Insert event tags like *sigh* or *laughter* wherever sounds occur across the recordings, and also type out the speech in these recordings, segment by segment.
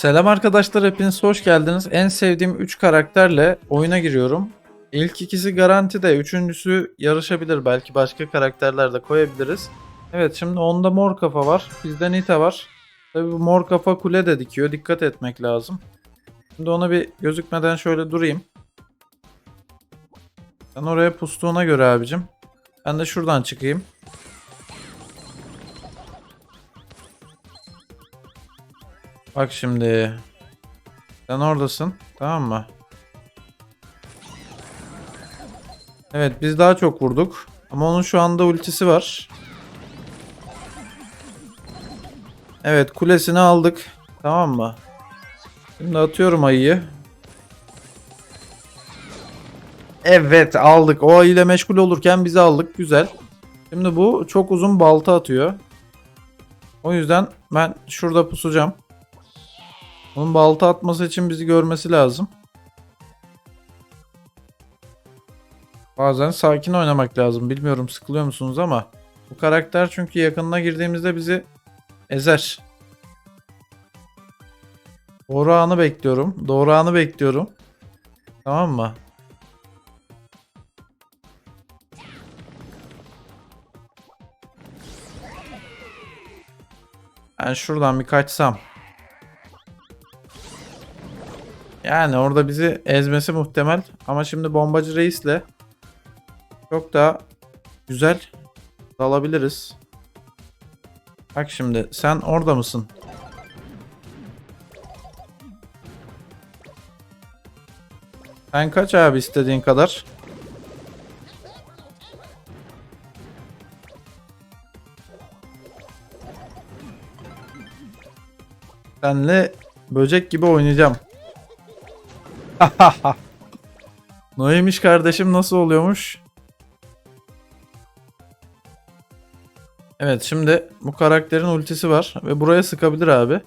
Selam arkadaşlar hepiniz hoş geldiniz. En sevdiğim 3 karakterle oyuna giriyorum. İlk ikisi garanti de üçüncüsü yarışabilir. Belki başka karakterler de koyabiliriz. Evet şimdi onda mor kafa var. Bizde Nita var. Tabi bu mor kafa kule de dikiyor. Dikkat etmek lazım. Şimdi ona bir gözükmeden şöyle durayım. Sen oraya pustuğuna göre abicim. Ben de şuradan çıkayım. Bak şimdi. Sen oradasın. Tamam mı? Evet biz daha çok vurduk. Ama onun şu anda ultisi var. Evet kulesini aldık. Tamam mı? Şimdi atıyorum ayıyı. Evet aldık. O ayıyla meşgul olurken bizi aldık. Güzel. Şimdi bu çok uzun balta atıyor. O yüzden ben şurada pusacağım. Onun balta atması için bizi görmesi lazım. Bazen sakin oynamak lazım. Bilmiyorum sıkılıyor musunuz ama bu karakter çünkü yakınına girdiğimizde bizi ezer. Doğru anı bekliyorum. Doğru anı bekliyorum. Tamam mı? Ben şuradan bir kaçsam. Yani orada bizi ezmesi muhtemel. Ama şimdi bombacı reisle çok daha güzel dalabiliriz. Bak şimdi sen orada mısın? Sen kaç abi istediğin kadar. Senle böcek gibi oynayacağım. *laughs* Neymiş kardeşim nasıl oluyormuş? Evet şimdi bu karakterin ultisi var ve buraya sıkabilir abi.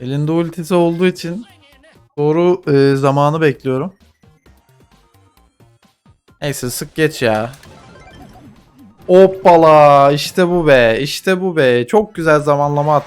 Elinde ultisi olduğu için doğru e, zamanı bekliyorum. Neyse sık geç ya. Hoppala işte bu be işte bu be çok güzel zamanlama attı